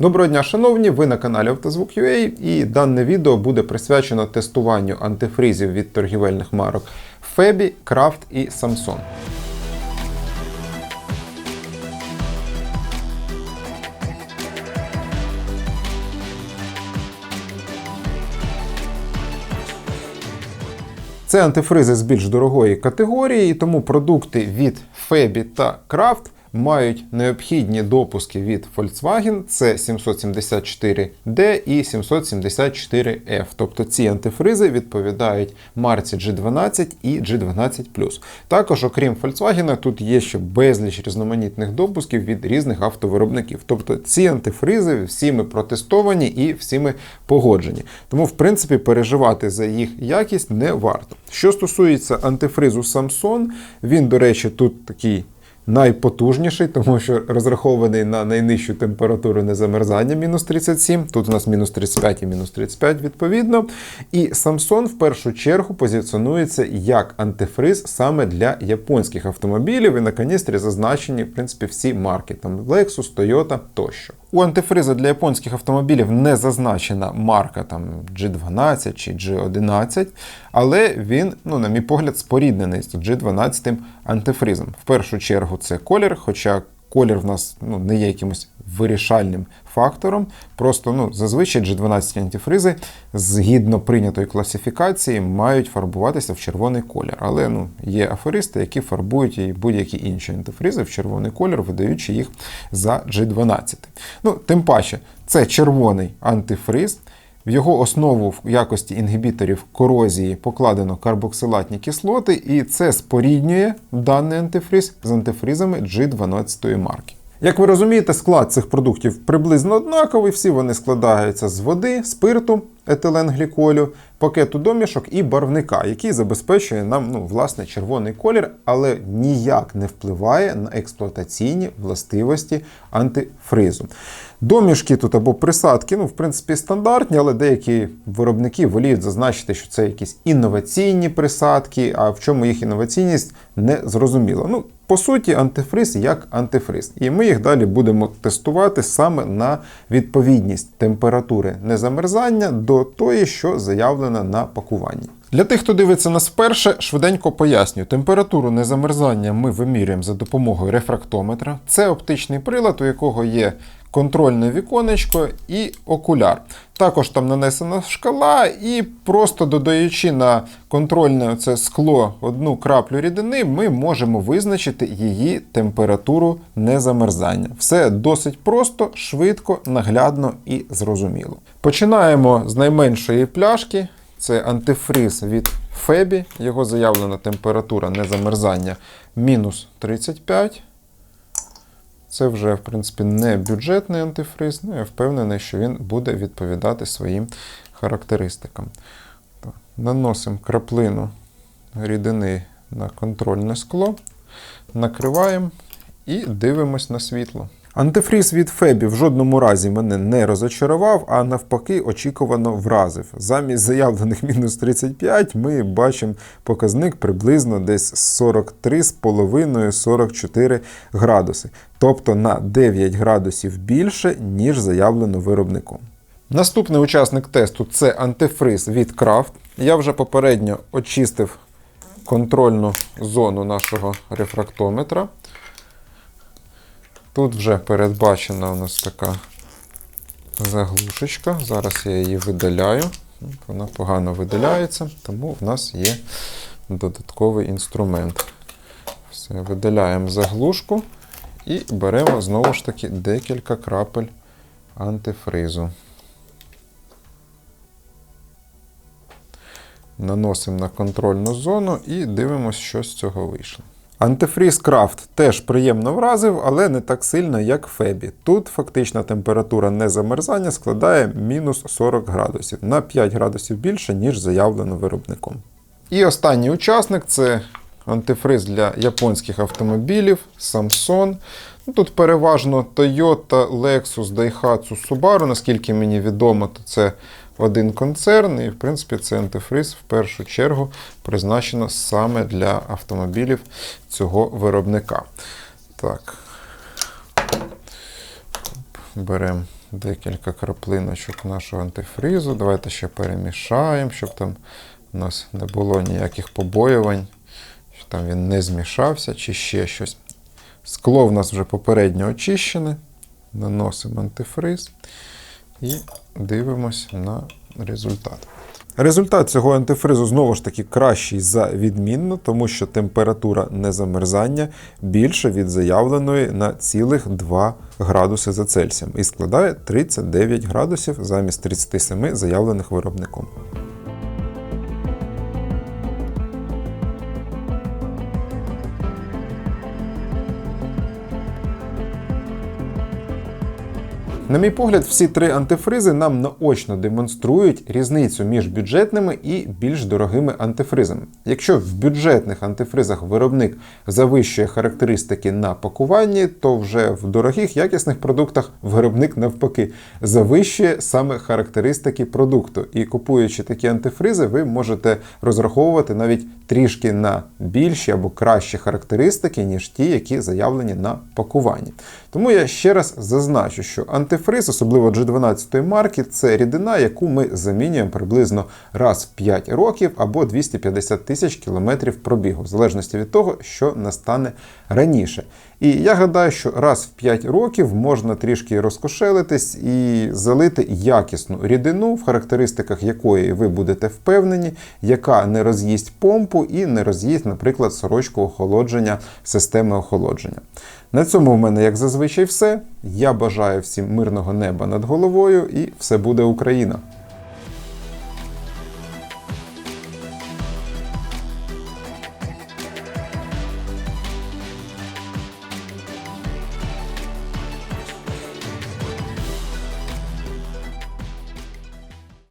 Доброго дня, шановні! Ви на каналі Автозвук.ua і дане відео буде присвячено тестуванню антифризів від торгівельних марок Febi, Kraft і Samsung. Це антифризи з більш дорогої категорії, тому продукти від Febi та Kraft мають необхідні допуски від Volkswagen, це 774D і 774F. Тобто ці антифризи відповідають марці G12 і G12. Також, окрім Volkswagen, тут є ще безліч різноманітних допусків від різних автовиробників. Тобто ці антифризи всіми протестовані і всіми погоджені. Тому, в принципі, переживати за їх якість не варто. Що стосується антифризу Samsung, він, до речі, тут такий найпотужніший, тому що розрахований на найнижчу температуру незамерзання мінус 37. Тут у нас мінус 35 і мінус 35 відповідно. І Samsung в першу чергу позиціонується як антифриз саме для японських автомобілів. І на каністрі зазначені в принципі всі марки, там Lexus, Toyota тощо. У антифриза для японських автомобілів не зазначена марка там G12 чи G11, але він, ну, на мій погляд, споріднений з G12 антифризом. В першу чергу це колір, хоча колір в нас ну, не є якимось вирішальним фактором. Просто ну, зазвичай G12 антифризи згідно прийнятої класифікації мають фарбуватися в червоний колір. Але ну, є аферисти, які фарбують і будь-які інші антифризи в червоний колір, видаючи їх за G12. Ну, Тим паче, це червоний антифриз. В його основу в якості інгібіторів корозії покладено карбоксилатні кислоти, і це споріднює даний антифріз з антифрізами G12 марки. Як ви розумієте, склад цих продуктів приблизно однаковий, всі вони складаються з води, спирту, етиленгліколю, пакету домішок і барвника, який забезпечує нам ну, власне червоний колір, але ніяк не впливає на експлуатаційні властивості антифризу. Домішки тут або присадки, ну, в принципі, стандартні, але деякі виробники воліють зазначити, що це якісь інноваційні присадки, а в чому їх інноваційність не зрозуміло. Ну, по суті, антифриз як антифриз. І ми їх далі будемо тестувати саме на відповідність температури незамерзання до тої, що заявлена на пакуванні. Для тих, хто дивиться нас вперше, швиденько поясню. Температуру незамерзання ми вимірюємо за допомогою рефрактометра. Це оптичний прилад, у якого є контрольне віконечко і окуляр. Також там нанесена шкала, і просто додаючи на контрольне це скло одну краплю рідини, ми можемо визначити її температуру незамерзання. Все досить просто, швидко, наглядно і зрозуміло. Починаємо з найменшої пляшки. Це антифриз від Фебі. Його заявлена температура незамерзання мінус 35. Це вже, в принципі, не бюджетний антифриз, ну я впевнений, що він буде відповідати своїм характеристикам. Наносимо краплину рідини на контрольне скло, накриваємо і дивимось на світло. Антифріз від Фебі в жодному разі мене не розочарував, а навпаки, очікувано вразив. Замість заявлених мінус 35 ми бачимо показник приблизно десь 43,5-44 градуси, тобто на 9 градусів більше, ніж заявлено виробником. Наступний учасник тесту це антифриз від Kraft. Я вже попередньо очистив контрольну зону нашого рефрактометра. Тут вже передбачена у нас така заглушечка. Зараз я її видаляю. Вона погано видаляється, тому в нас є додатковий інструмент. Все, видаляємо заглушку і беремо знову ж таки декілька крапель антифризу. Наносимо на контрольну зону і дивимося, що з цього вийшло. Антифріз Крафт теж приємно вразив, але не так сильно, як Фебі. Тут фактична температура незамерзання складає мінус 40 градусів на 5 градусів більше, ніж заявлено виробником. І останній учасник це антифриз для японських автомобілів Samsung. Ну, Тут переважно Toyota, Lexus, Daihatsu, Subaru, наскільки мені відомо, то це один концерн, і, в принципі, це антифриз в першу чергу призначено саме для автомобілів цього виробника. Так. Беремо декілька краплиночок нашого антифризу. Давайте ще перемішаємо, щоб там у нас не було ніяких побоювань, що там він не змішався чи ще щось. Скло в нас вже попередньо очищене. Наносимо антифриз і дивимось на результат. Результат цього антифризу знову ж таки кращий за відмінно, тому що температура незамерзання більша від заявленої на цілих 2 градуси за Цельсієм і складає 39 градусів замість 37 заявлених виробником. На мій погляд, всі три антифризи нам наочно демонструють різницю між бюджетними і більш дорогими антифризами. Якщо в бюджетних антифризах виробник завищує характеристики на пакуванні, то вже в дорогих якісних продуктах виробник навпаки завищує саме характеристики продукту. І купуючи такі антифризи, ви можете розраховувати навіть трішки на більші або кращі характеристики, ніж ті, які заявлені на пакуванні. Тому я ще раз зазначу, що антифриз, особливо G12 марки, це рідина, яку ми замінюємо приблизно раз в 5 років або 250 тисяч кілометрів пробігу, в залежності від того, що настане раніше. І я гадаю, що раз в 5 років можна трішки розкошелитись і залити якісну рідину, в характеристиках якої ви будете впевнені, яка не роз'їсть помпу і не роз'їсть, наприклад, сорочку охолодження системи охолодження. На цьому в мене, як зазвичай, все. Я бажаю всім мирного неба над головою і все буде Україна!